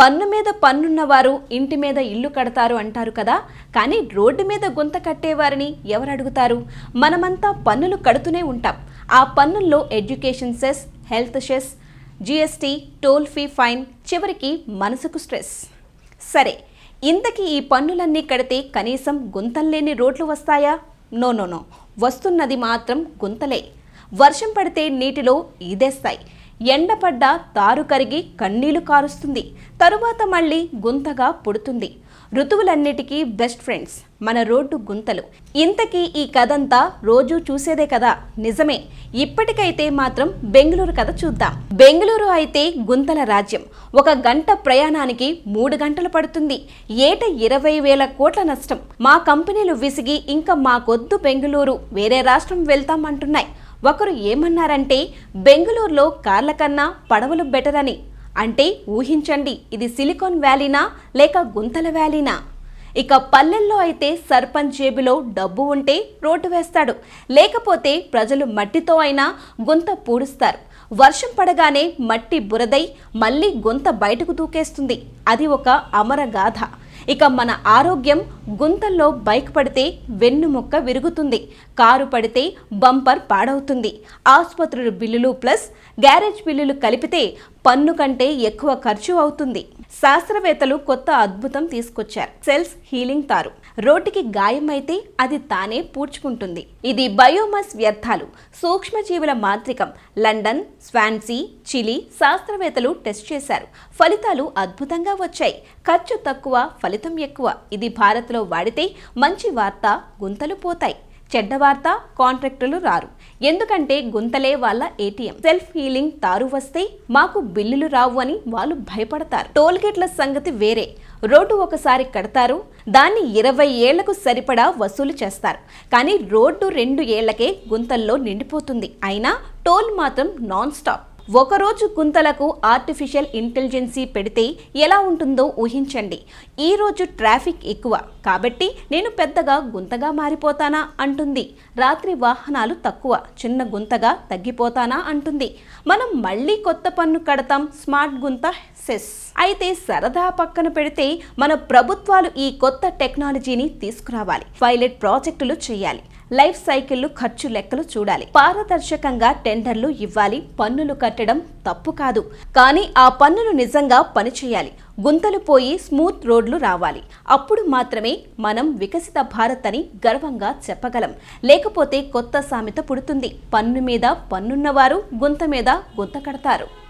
పన్ను మీద పన్నున్నవారు ఇంటి మీద ఇల్లు కడతారు అంటారు కదా. కానీ రోడ్డు మీద గుంత కట్టేవారిని ఎవరు అడుగుతారు? మనమంతా పన్నులు కడుతూనే ఉంటాం. ఆ పన్నుల్లో education cess health cess GST toll fee fine చివరికి మనసుకు స్ట్రెస్. సరే ఇంతకీ ఈ పన్నులన్నీ కడితే కనీసం గుంతల్లేని రోడ్లు వస్తాయా? No no no. వస్తున్నది మాత్రం గుంతలే. వర్షం పడితే నీటిలో ఈదేస్తాయి ఎండపడ్డ తారు కరిగి కన్నీళ్ళు కారుస్తుంది. తరువాత మళ్ళీ గుంతగా పుడుతుంది. ఋతువులన్నిటికీ బెస్ట్ ఫ్రెండ్స్ మన రోడ్డు గుంతలు. ఇంతకీ ఈ కథంతా రోజూ చూసేదే కదా? నిజమే. ఇప్పటికైతే మాత్రం బెంగళూరు కథ చూద్దాం. బెంగళూరు అయితే గుంతల రాజ్యం. ఒక గంట ప్రయాణానికి మూడు గంటలు పడుతుంది. ఏట ఇరవై వేల కోట్ల నష్టం. మా కంపెనీలు విసిగి ఇంకా మాకొద్దు బెంగళూరు. వేరే రాష్ట్రం వెళ్తామంటున్నాయి. ఒకరు ఏమన్నారంటే బెంగళూరులో కార్ల కన్నా పడవలు బెటర్ అని అంటే ఊహించండి ఇది సిలికాన్ వ్యాలీనా లేక గుంతల వ్యాలీనా? ఇక పల్లెల్లో అయితే సర్పంచ్ జేబులో డబ్బు ఉంటే రోడ్డు వేస్తాడు. లేకపోతే ప్రజలు మట్టితో అయినా గుంత పూడుస్తారు. వర్షం పడగానే మట్టి బురదై మళ్ళీ గుంత బయటకు దూకేస్తుంది. అది ఒక అమరగాథ. ఇక మన ఆరోగ్యం గుంతల్లో బైక్ పడితే వెన్నుముక్క విరుగుతుంది కారు పడితే బంపర్ పాడవుతుంది. ఆసుపత్రుల బిల్లులు ప్లస్ గ్యారేజ్ బిల్లులు కలిపితే పన్ను కంటే ఎక్కువ ఖర్చు అవుతుంది. శాస్త్రవేత్తలు కొత్త అద్భుతం తీసుకొచ్చారు. సెల్స్ హీలింగ్ తారు. రోటికి గాయమైతే అది తానే పూడ్చుకుంటుంది. ఇది బయోమాస్ వ్యర్థాలు. సూక్ష్మజీవుల మాంత్రికం. లండన్ స్వాన్సీ చిలీ శాస్త్రవేత్తలు టెస్ట్ చేశారు. ఫలితాలు అద్భుతంగా వచ్చాయి. ఖర్చు తక్కువ ఫలితం ఎక్కువ. ఇది భారత్లో వాడితే మంచి వార్త గుంతలు పోతాయి. చెడ్డ వార్త కాంట్రాక్టులు రారు. ఎందుకంటే గుంతలే వాళ్ళ ఏటీఎం. సెల్ఫ్ హీలింగ్ తారు వస్తే మాకు బిల్లులు రావు అని వాళ్ళు భయపడతారు. టోల్ గేట్ల సంగతి వేరే. రోడ్డు ఒకసారి కడతారు దాన్ని ఇరవై ఏళ్ళకు సరిపడా వసూలు చేస్తారు. కానీ రోడ్డు రెండు ఏళ్ళకే గుంతల్లో నిండిపోతుంది. అయినా టోల్ మాత్రం నాన్ స్టాప్ ఒకరోజు గుంతలకు ఆర్టిఫిషియల్ ఇంటెలిజెన్సీ పెడితే ఎలా ఉంటుందో ఊహించండి. ఈ రోజు ట్రాఫిక్ ఎక్కువ. కాబట్టి నేను పెద్దగా గుంతగా మారిపోతానా అంటుంది. రాత్రి వాహనాలు తక్కువ. చిన్న గుంతగా తగ్గిపోతానా అంటుంది. మనం మళ్ళీ కొత్త పన్ను కడతాం. స్మార్ట్ గుంత సెస్. అయితే సరదా పక్కన పెడితే మన ప్రభుత్వాలు ఈ కొత్త టెక్నాలజీని తీసుకురావాలి. పైలట్ ప్రాజెక్టులు చేయాలి. లైఫ్ సైకిళ్ళు ఖర్చు లెక్కలు చూడాలి. పారదర్శకంగా టెండర్లు ఇవ్వాలి. పన్నులు కట్టడం తప్పు కాదు. కానీ ఆ పన్నులు నిజంగా పనిచేయాలి గుంతలు పోయి స్మూత్ రోడ్లు రావాలి. అప్పుడు మాత్రమే మనం వికసిత భారత్ అని గర్వంగా చెప్పగలం. లేకపోతే కొత్త సామెత పుడుతుంది. పన్ను మీద పన్నున్నవారు గుంత మీద గుంత కడతారు.